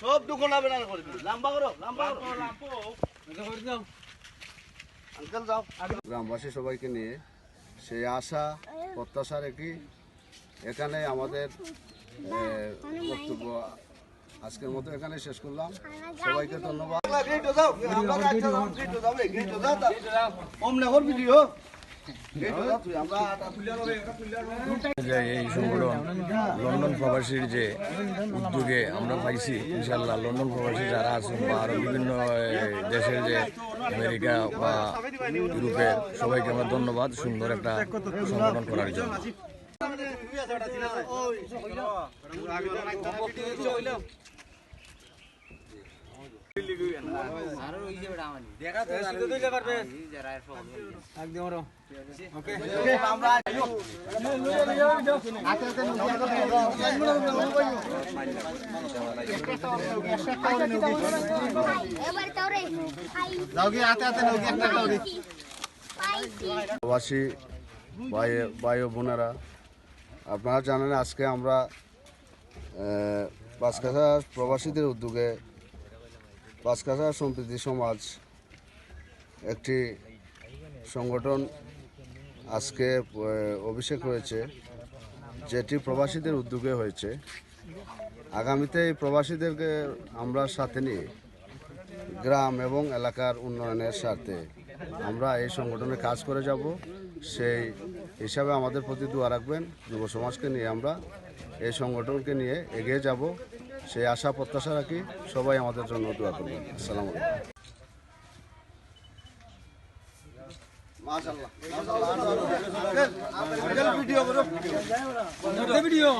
সব দোকান হবে না করে লম্বা করো লম্বা করো গ্রামবাসী সবাইকে নিয়ে সেই আশা, প্রত্যাশা রেখে এখানে আমাদের বক্তব্য আজকের মতো এখানে শেষ করলাম সবাইকে ধন্যবাদ যে এই সংগঠন লন্ডন প্রবাসীর যে উদ্যোগে আমরা পাইছি ইনশাল্লাহ লন্ডন প্রবাসী যারা আছেন বা আরও বিভিন্ন দেশের যে আমেরিকা বা ইউরোপের সবাইকে আমরা ধন্যবাদ সুন্দর একটা সংগঠন করার জন্য এবার তোরে প্রবাসী ভাই ভাই ও বোনেরা আপনারা জানেন আজকে আমরা আহ, পাঁচকাছা প্রবাসীদের উদ্যোগে পাঁচকাছা সম্প্রীতি সমাজ একটি সংগঠন আজকে অভিষেক হয়েছে, যেটি প্রবাসীদের উদ্যোগে হয়েছে। আগামীতে এই প্রবাসীদেরকে আমরা সাথে নিয়ে গ্রাম এবং এলাকার উন্নয়নের স্বার্থে আমরা এই সংগঠনে কাজ করে যাব। সেই হিসাবে আমাদের প্রতি দোয়া রাখবেন। যুব সমাজকে নিয়ে আমরা এই সংগঠনকে নিয়ে এগিয়ে যাব। সেই আশা প্রত্যাশা রাখি সবাই আমাদের জন্য দোয়া করবেন আসসালামু ভিডিও